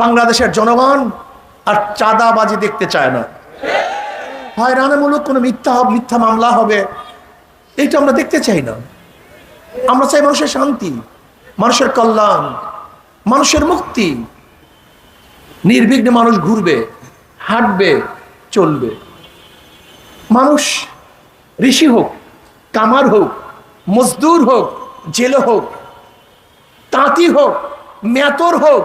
বাংলাদেশের জনগণ আর চাঁদাবাজি দেখতে চায় না। হয়রানামূলক কোনো মিথ্যা মিথ্যা মামলা হবে, এইটা আমরা দেখতে চাই না। আমরা চাই মানুষের শান্তি, মানুষের কল্যাণ, মানুষের মুক্তি। নির্বিঘ্নে মানুষ ঘুরবে, হাঁটবে, চলবে। মানুষ ঋষি হোক, কামার হোক, মজদুর হোক, জেলে হোক, তাঁতি হোক মেতর হোক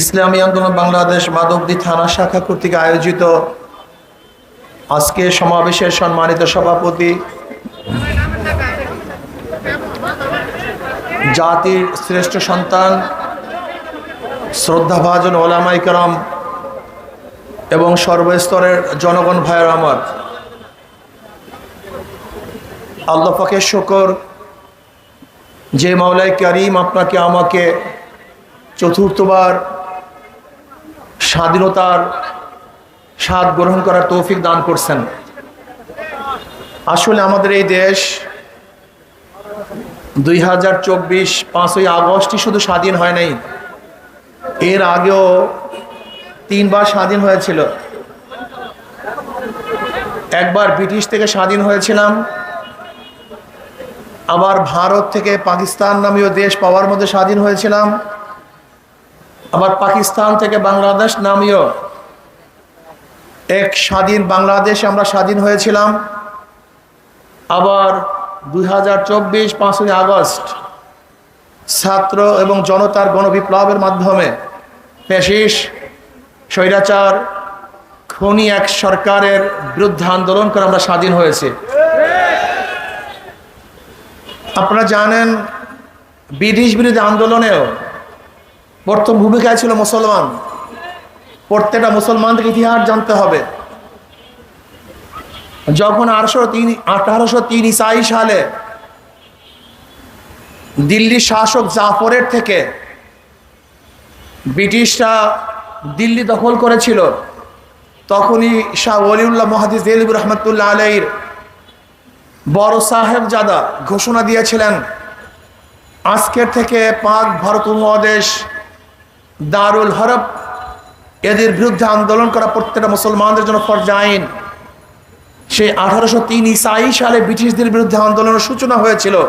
ইসলামী আন্দোলন বাংলাদেশ মাধবদী থানা শাখা কর্তৃক আয়োজিত আজকে সমাবেশের সম্মানিত সভাপতি জাতির শ্রেষ্ঠ সন্তান, শ্রদ্ধাভাজন ওলামাই কারাম এবং সর্বস্তরের জনগণ ভাইয়ের আমার। আল্লাহ পাকের শকর, যে মাওলাই করিম আপনাকে আমাকে চতুর্থবার স্বাধীনতার স্বাদ গ্রহণ করার তৌফিক দান করছেন। আসলে আমাদের এই দেশ দুই হাজার চব্বিশ পাঁচই আগস্টই শুধু স্বাধীন হয় নাই। এর আগেও তিনবার স্বাধীন হয়েছিল। একবার ব্রিটিশ থেকে স্বাধীন হয়েছিলাম। আবার ভারত থেকে পাকিস্তান নামীয় দেশ পাওয়ার মধ্যে স্বাধীন হয়েছিলাম। আবার পাকিস্তান থেকে বাংলাদেশ নামীয় এক স্বাধীন বাংলাদেশ আমরা স্বাধীন হয়েছিলাম। আবার দুই হাজার চব্বিশ পাঁচই আগস্ট ছাত্র এবং জনতার গণবিপ্লবের মাধ্যমে পেশিস স্বৈরাচার, খনি এক সরকারের বিরুদ্ধে আন্দোলন করে আমরা স্বাধীন হয়েছে। আপনারা জানেন, ব্রিটিশ বিরোধী আন্দোলনেও প্রথম ভূমিকায় ছিল মুসলমান। প্রত্যেকটা মুসলমানদের ইতিহাস জানতে হবে। যখন আঠারোশো তিন আঠারোশো তিন ইসাই সালে দিল্লির শাসক জাফরের থেকে ব্রিটিশরা দিল্লি দখল করেছিল, তখনই শাহ ওলিউল্লাহ মহাদিস দেলিবুর রহমতুল্লাহ আলাইর বড় সাহেব জাদা ঘোষণা দিয়েছিলেন, আজকের থেকে পাক ভারত উপমহাদেশ দারুল হরব এদের বিরুদ্ধে আন্দোলন করা প্রত্যেকটা মুসলমানদের জন্য ফরজ আইন। সেই আঠারোশো তিন ইসাই সালে ব্রিটিশদের বিরুদ্ধে আন্দোলনের সূচনা হয়েছিল।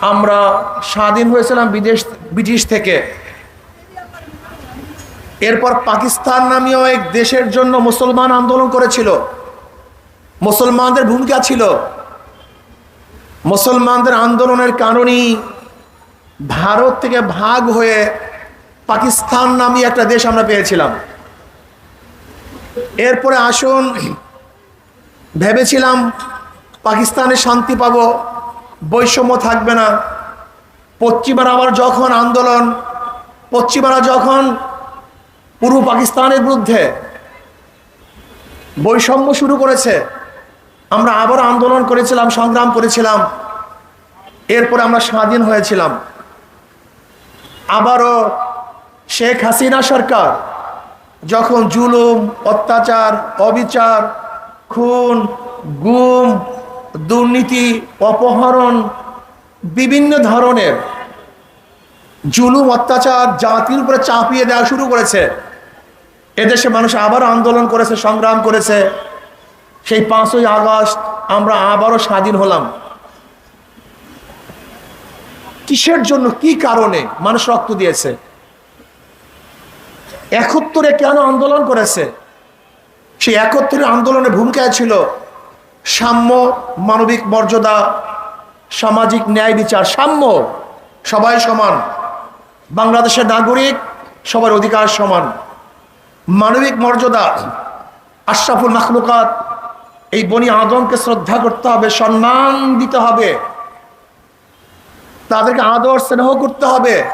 আমরা স্বাধীন হয়েছিলাম বিদেশ, ব্রিটিশ থেকে। এরপর পাকিস্তান নামীয় এক দেশের জন্য মুসলমান আন্দোলন করেছিল। মুসলমানদের ভূমিকা ছিল মুসলমানদের আন্দোলনের কারণেই ভারত থেকে ভাগ হয়ে পাকিস্তান নামী একটা দেশ আমরা পেয়েছিলাম। এরপরে আসুন, ভেবেছিলাম পাকিস্তানে শান্তি পাব, বৈষম্য থাকবে না। পশ্চিমারা আবার যখন আন্দোলন, পশ্চিমারা যখন পূর্ব পাকিস্তানের বিরুদ্ধে বৈষম্য শুরু করেছে, আমরা আবার আন্দোলন করেছিলাম, সংগ্রাম করেছিলাম। এরপরে আমরা স্বাধীন হয়েছিলাম। আবারও শেখ হাসিনা সরকার যখন জুলুম, অত্যাচার, অবিচার, খুন, গুম, দুর্নীতি, অপহরণ, বিভিন্ন ধরনের জুলুম, অত্যাচার, জাতির উপরে চাপিয়ে দেওয়া শুরু করেছে, এদেশে মানুষ আবার আন্দোলন করেছে, সংগ্রাম করেছে। সেই পাঁচই আগস্ট আমরা আবারও স্বাধীন হলাম। কিসের জন্য, কি কারণে মানুষ রক্ত দিয়েছে? একত্তরে কেন আন্দোলন করেছে? সেই একত্তরের আন্দোলনের ভূমিকায় ছিল সাম্য, মানবিক মর্যাদা, সামাজিক ন্যায় বিচার, সাম্য, সবাই সমান। বাংলাদেশের নাগরিক সবার অধিকার সমান। মানবিক মর্যাদা, আশরাফুল মাখলুকাত, এই বনি আদমকে শ্রদ্ধা করতে হবে, সম্মান দিতে হবে। তাদেরকে আদর স্নেহ করতে হবে।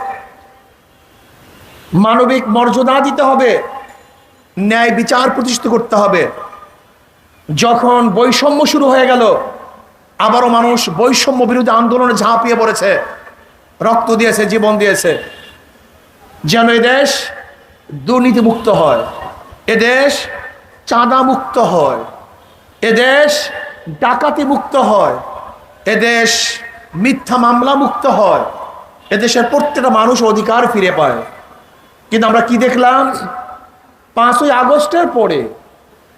মানবিক মর্যাদা দিতে হবে, ন্যায় বিচার প্রতিষ্ঠিত করতে হবে। যখন বৈষম্য শুরু হয়ে গেল, আবারও মানুষ বৈষম্য বিরোধী আন্দোলনে ঝাঁপিয়ে পড়েছে, রক্ত দিয়েছে, জীবন দিয়েছে। যেন এদেশ দুর্নীতিমুক্ত হয় এদেশ চাঁদা মুক্ত হয় এদেশ ডাকাতি মুক্ত হয় এদেশ মিথ্যা মামলা মুক্ত হয় এদেশের প্রত্যেকটা মানুষ অধিকার ফিরে পায়। কিন্তু আমরা কি দেখলাম? পাঁচই আগস্টের পরে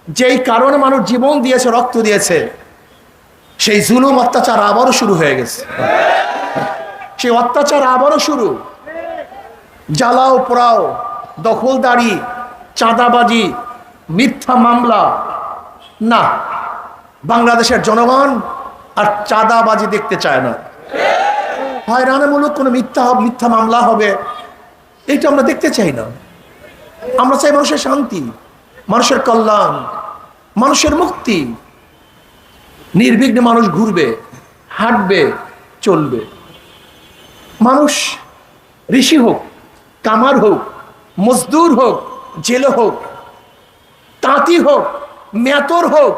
যেই কারণে মানুষ জীবন দিয়েছে, রক্ত দিয়েছে, সেই জুলুম অত্যাচার আবারও শুরু হয়ে গেছে। সেই অত্যাচার আবারও শুরু। জ্বালাও, পোড়াও, দখলদারি, চাঁদাবাজি, মিথ্যা মামলা। না, বাংলাদেশের জনগণ আর চাঁদাবাজি দেখতে চায় না। হয়রানিমূলক কোনো মিথ্যা মিথ্যা মামলা হবে। এটা আমরা দেখতে চাই না। আমরা চাই মানুষের শান্তি, মানুষের কল্যাণ, মানুষের মুক্তি। নির্বিঘ্নে মানুষ ঘুরবে, হাঁটবে, চলবে। মানুষ ঋষি হোক, কামার হোক, মজদুর হোক, জেলে হোক, তাঁতি হোক মেতর হোক,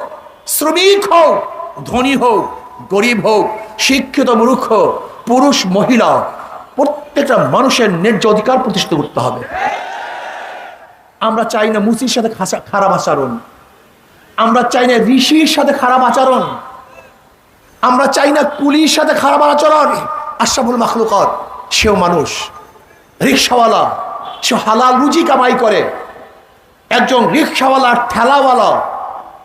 শ্রমিক হোক, ধনী হোক, গরিব হোক, শিক্ষিত মূর্খ, পুরুষ, মহিলা প্রত্যেকটা মানুষের ন্যায্য অধিকার প্রতিষ্ঠিত করতে হবে। আমরা চাই না মুসির সাথে খারাপ আচরণ। আমরা চাই না ঋষির সাথে খারাপ আচরণ। আমরা চাই না কুলির সাথে খারাপ আচরণ। আশরাফুল মাখলুকত, সেও মানুষ। রিক্সাওয়ালা, সে হালাল রুজি কামাই করে। একজন রিক্সাওয়ালার ঠেলাওয়ালা,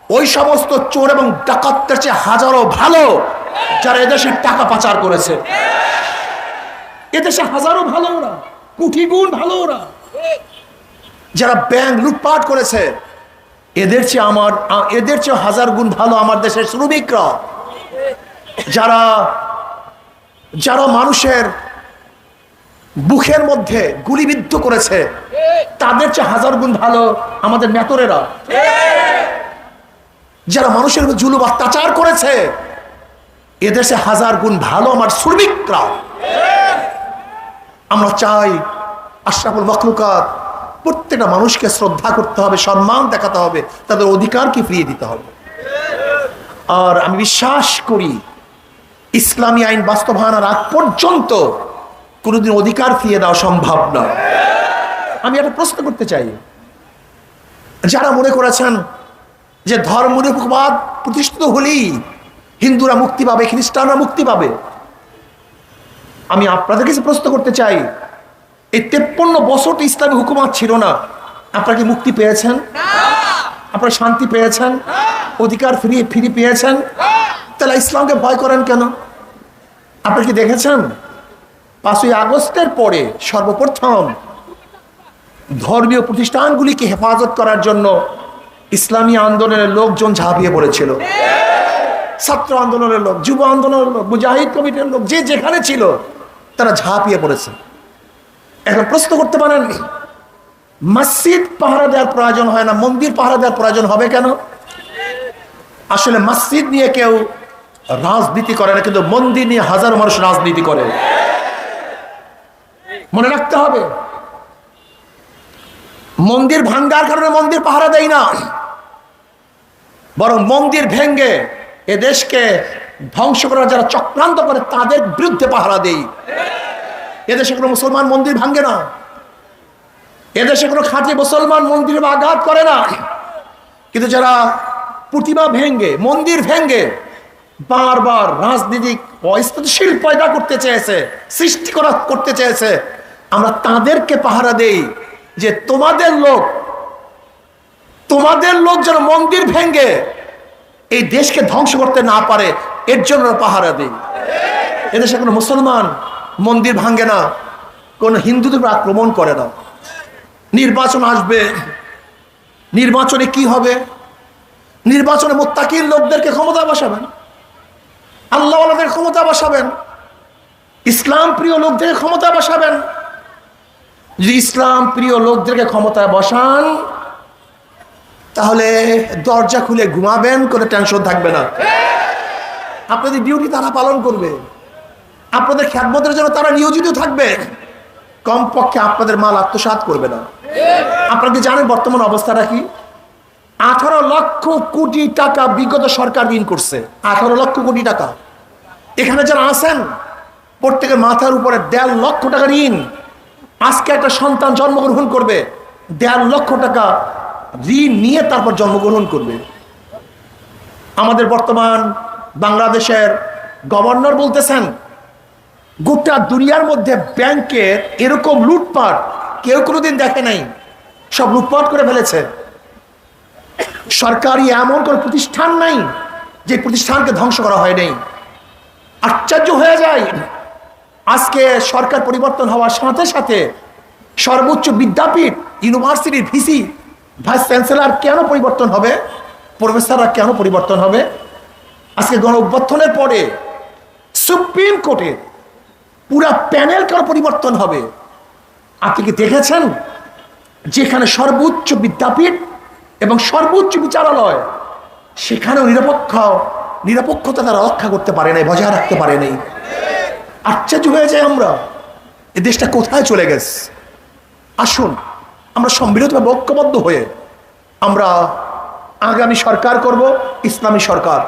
ওই সমস্ত চোর এবং ডাকাতদের চেয়ে হাজারো ভালো, যারা এদেশের টাকা পাচার করেছে। এদেশে হাজারো ভালো ওরা, কোটি গুণ ভালো ওরা। যারা ব্যাংক লুটপাট করেছে, এদের চেয়ে আমার, এদের চেয়ে হাজার গুণ ভালো আমার দেশের শ্রমিকরা। যারা যারা মানুষের বুকের মধ্যে গুলিবিদ্ধ করেছে, তাদের চেয়ে হাজার গুণ ভালো আমাদের মেতরেরা যারা মানুষের উপর জুলুম, অত্যাচার করেছে এদেশে হাজার গুণ ভালো আমার শ্রমিকরা। আমরা চাই আশরাফুল মখলুকাত প্রত্যেকটা মানুষকে শ্রদ্ধা করতে হবে, সম্মান দেখাতে হবে, তাদের অধিকারকে ফিরিয়ে দিতে হবে। আর আমি বিশ্বাস করি, ইসলামী আইন বাস্তবায়নের আগ পর্যন্ত কোনোদিন অধিকার ফিরিয়ে দেওয়া সম্ভব নয় আমি একটা প্রশ্ন করতে চাই। যারা মনে করেছেন যে ধর্ম নিরপেক্ষবাদ প্রতিষ্ঠিত হলেই হিন্দুরা মুক্তি পাবে, খ্রিস্টানরা মুক্তি পাবে আমি আপনাদের কাছে প্রশ্ন করতে চাই এই তেপ্পন্ন বছর তো ইসলামী হুকুমাত ছিল না। আপনারা কি মুক্তি পেয়েছেন? আপনারা শান্তি পেয়েছেন? অধিকার ফিরিয়ে ফিরে পেয়েছেন? তাহলে ইসলামকে ভয় করেন কেন? আপনি কি দেখেছেন? পাঁচই আগস্টের পরে সর্বপ্রথম ধর্মীয় প্রতিষ্ঠানগুলিকে হেফাজত করার জন্য ইসলামী আন্দোলনের লোকজন ঝাঁপিয়ে পড়েছিল। ছাত্র আন্দোলনের লোক, যুব আন্দোলনের লোক, মুজাহিদ কমিটির লোক, যে যেখানে ছিল, তারা ঝাঁপিয়ে পড়েছে। এখন প্রশ্ন করতে পারেন, মসজিদ পাহারা দেওয়ার প্রয়োজন হয় না, মন্দির পাহারা দেওয়ার প্রয়োজন হবে কেন? আসলে মসজিদ নিয়ে কেউ রাজনীতি করে না, কিন্তু মন্দির নিয়ে হাজারো মানুষ রাজনীতি করে। মনে রাখতে হবে, মন্দির ভাঙ্গার কারণে মন্দির পাহারা দেয় না, বরং মন্দির ভেঙ্গে এ দেশকে ধ্বংস করার যারা চক্রান্ত করে, তাদের বিরুদ্ধে পাহারা দেই। এদেশে কোনো মুসলমান মন্দির ভাঙ্গে না। এদেশে কোনো খাঁটি মুসলমান মন্দিরে আঘাত করে না। কিন্তু যারা প্রতিমা ভেঙ্গে মন্দির ভেঙ্গে বারবার রাজনীতিক অস্থিতিশীল পয়দা করতে চেয়েছে, সৃষ্টি করা করতে চেয়েছে, আমরা তাদেরকে পাহারা দেই যে তোমাদের লোক তোমাদের লোক যেন মন্দির ভেঙ্গে এই দেশকে ধ্বংস করতে না পারে, এর জন্য পাহারা দিই এদেশে কোনো মুসলমান মন্দির ভাঙ্গে না, কোন হিন্দুদের আক্রমণ করে না। নির্বাচন আসবে, নির্বাচনে কি হবে? নির্বাচনে মোত্তাকির লোকদেরকে ক্ষমতা বসাবেন আল্লাহ ক্ষমতা বসাবেন, ইসলাম প্রিয় লোকদেরকে ক্ষমতা বসাবেন। যদি ইসলাম প্রিয় লোকদেরকে ক্ষমতায় বসান তাহলে দরজা খুলে ঘুমাবেন, কোনো টেনশন থাকবে না। আপনাদের ডিউটি তারা পালন করবে। আপনাদের খ্যাতমতের জন্য তারা নিয়োজিত থাকবে। কমপক্ষে আপনাদের মাল আত্মসাৎ করবে না। আপনারা কি জানেন বর্তমান অবস্থাটা কি? আঠারো লক্ষ কোটি টাকা বিগত সরকার ঋণ করছে। আঠারো লক্ষ কোটি টাকা। এখানে যারা আছেন, প্রত্যেকের মাথার উপরে দেড় লক্ষ টাকা ঋণ। আজকে একটা সন্তান জন্মগ্রহণ করবে, দেড় লক্ষ টাকা ঋণ নিয়ে তারপর জন্মগ্রহণ করবে। আমাদের বর্তমান বাংলাদেশের গভর্নর বলতেছেন, গোটা দুনিয়ার মধ্যে ব্যাংকের এরকম লুটপাট কেউ কোনোদিন দেখে নাই। সব লুটপাট করে ফেলেছে। সরকারি এমন কোনো প্রতিষ্ঠান নাই যে প্রতিষ্ঠানকে ধ্বংস করা হয় নাই। আশ্চর্য হয়ে যায়। আজকে সরকার পরিবর্তন হওয়ার সাথে সাথে সর্বোচ্চ বিদ্যাপীঠ, ইউনিভার্সিটির ভিসি ভাইস চ্যান্সেলর কেন পরিবর্তন হবে? প্রফেসররা কেন পরিবর্তন হবে? আজকে গণ অভ্যর্থনের পরে সুপ্রিম কোর্টের পুরা প্যানেল কেন পরিবর্তন হবে? আপনি কি দেখেছেন? যেখানে সর্বোচ্চ বিদ্যাপীঠ এবং সর্বোচ্চ বিচারালয়, সেখানেও নিরপেক্ষ, নিরপেক্ষতা তারা রক্ষা করতে পারে নাই, বজায় রাখতে পারে নাই। আশ্চর্য হয়ে যায় আমরা। এ দেশটা কোথায় চলে গেছে? আসুন। আমরা সম্মিলিতভাবে ঐক্যবদ্ধ হয়ে আমরা আগামী সরকার করব, ইসলামী সরকার।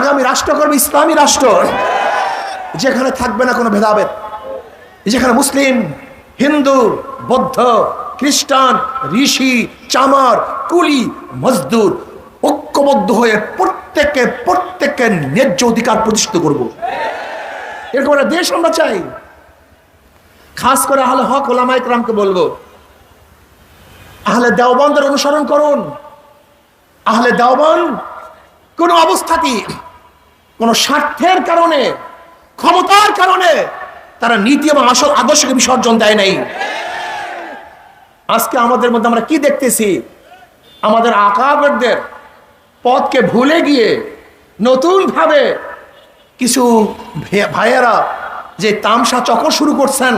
আগামী রাষ্ট্র করব, ইসলামী রাষ্ট্র। যেখানে থাকবে না কোনো ভেদাভেদ। যেখানে মুসলিম, হিন্দু, বৌদ্ধ, খ্রিস্টান, ঋষি, চামার, কুলি, মজদুর ঐক্যবদ্ধ হয়ে প্রত্যেককে প্রত্যেকের ন্যায্য অধিকার প্রতিষ্ঠিত করব। এরকম একটা দেশ আমরা চাই। খাস করে আহলে হক ওলামা ইকরামকে বলব আহলে দেওবন্দের অনুসরণ করুন। আহলে দেওবন কোন অবস্থাতেই কোন স্বার্থের কারণে, ক্ষমতার কারণে তারা নীতি এবং আসল আদর্শকে বিসর্জন দেয় নাই। আজকে আমাদের মধ্যে আমরা কি দেখতেছি? আমাদের আকাবেরদের পথকে ভুলে গিয়ে নতুন ভাবে কিছু ভাইয়েরা যে তামসা চক্র শুরু করছেন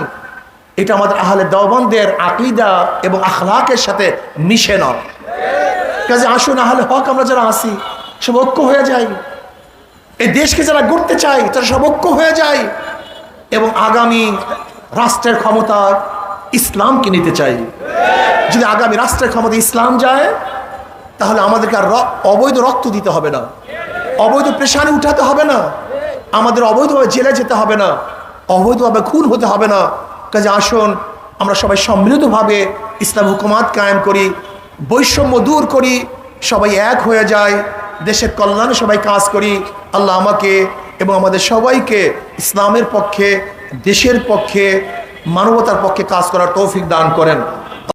এটা আমাদের আহলে দেওবন্দের আকিদা এবং আখলাকের সাথে মিশে নয় কাজে আসুন, আহলে হক আমরা যারা আসি সব ঐক্য হয়ে যাই। এই দেশকে যারা গড়তে চাই তারা সব ঐক্য হয়ে যায় এবং আগামী রাষ্ট্রের ক্ষমতা ইসলামকে নিতে চাই। যদি আগামী রাষ্ট্রের ক্ষমতা ইসলাম যায়, তাহলে আমাদেরকে আর অবৈধ রক্ত দিতে হবে না। অবৈধ প্রেশারে উঠাতে হবে না। আমাদের অবৈধভাবে জেলে যেতে হবে না। অবৈধভাবে খুন হতে হবে না। কাজে আসুন, আমরা সবাই সম্মিলিতভাবে ইসলাম হুকুমাত কায়েম করি, বৈষম্য দূর করি, সবাই এক হয়ে যায় দেশের কল্যাণে সবাই কাজ করি, আল্লাহ আমাকে এবং আমাদের সবাইকে ইসলামের পক্ষে, দেশের পক্ষে, মানবতার পক্ষে কাজ করার তৌফিক দান করেন।